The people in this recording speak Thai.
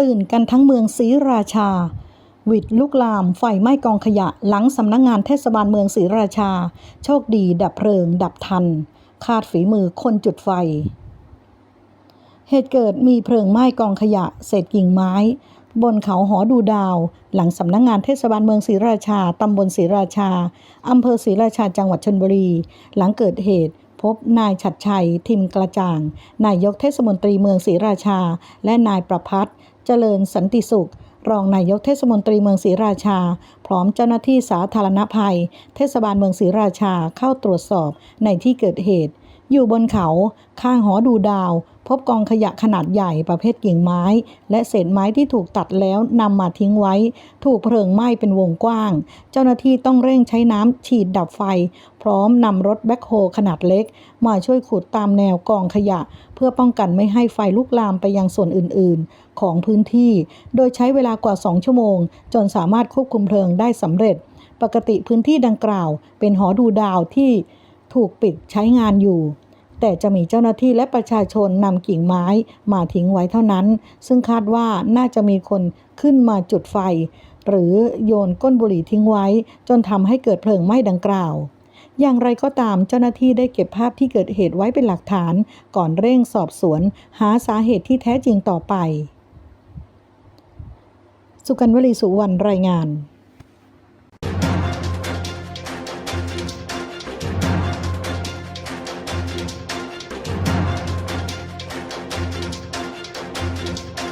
ตื่นกันทั้งเมืองศรีราชา วิดลุกลามไฟไหม้กองขยะหลังสำนักงงานเทศบาลเมืองศรีราชา โชคดีดับเพลิง ดับทัน คาดฝีมือคนจุดไฟ เหตุเกิดมีเพลิงไหม้กองขยะ เศษกิ่งไม้ บนเขาหอดูดาว หลังสำนักงงานเทศบาลเมืองศรีราชาตำบลศรีราชาอำเภอศรีราชาจังหวัดชนบุรี หลังเกิดเหตุ พบนายฉัดชัย ทิมกระจ่าง นายกเทศมนตรีเมืองศรีราชา และนายประพัฒน์เจริญสันติสุข รองนายกเทศมนตรีเมืองศรีราชา พร้อมเจ้าหน้าที่สาธารณภัย เทศบาลเมืองศรีราชาเข้าตรวจสอบในที่เกิดเหตุ อยู่บนเขาข้างหอดูดาว พบกองขยะขนาดใหญ่ประเภทกิ่งไม้ และเศษไม้ที่ถูกตัดแล้วนำมาทิ้งไว้ ถูกเพลิงไหม้เป็นวงกว้าง เจ้าหน้าที่ต้องเร่งใช้น้ำฉีดดับไฟ พร้อมนำรถแบ็คโฮขนาดเล็ก มาช่วยขุดตามแนวกองขยะ เพื่อป้องกันไม่ให้ไฟลุกลามไปยังส่วนอื่นๆ ของพื้นที่ โดยใช้เวลากว่า 2 ชั่วโมง จนสามารถควบคุมเพลิงได้สำเร็จ ปกติพื้นที่ดังกล่าว เป็นหอดูดาวที่ถูกปิดใช้งานอยู่ แต่จะมีเจ้าหน้าที่และประชาชนนำกิ่งไม้มาทิ้งไว้เท่านั้น ซึ่งคาดว่าน่าจะมีคนขึ้นมาจุดไฟ หรือโยนก้นบุหรี่ทิ้งไว้ จนทำให้เกิดเพลิงไหม้ดังกล่าว อย่างไรก็ตามเจ้าหน้าที่ได้เก็บภาพที่เกิดเหตุไว้เป็นหลักฐาน ก่อนเร่งสอบสวน หาสาเหตุที่แท้จริงต่อไป สุกันวลีสุวรรณรายงาน